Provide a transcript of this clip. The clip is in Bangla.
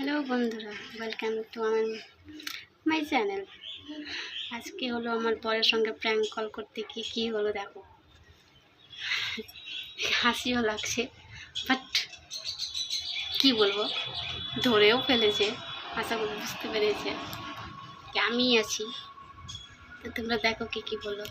হ্যালো বন্ধুরা ওয়েলকাম টু আমার মাই চ্যানেল আজকে হলো আমার বরের সঙ্গে প্র্যাঙ্ক কল করতে কি কী হলো দেখো। হাসিও লাগছে বাট কি বলব, ধরেও ফেলেছে, আশা করি বুঝতে পেরেছে। আমি আছি। তো তোমরা দেখো কি কি বলো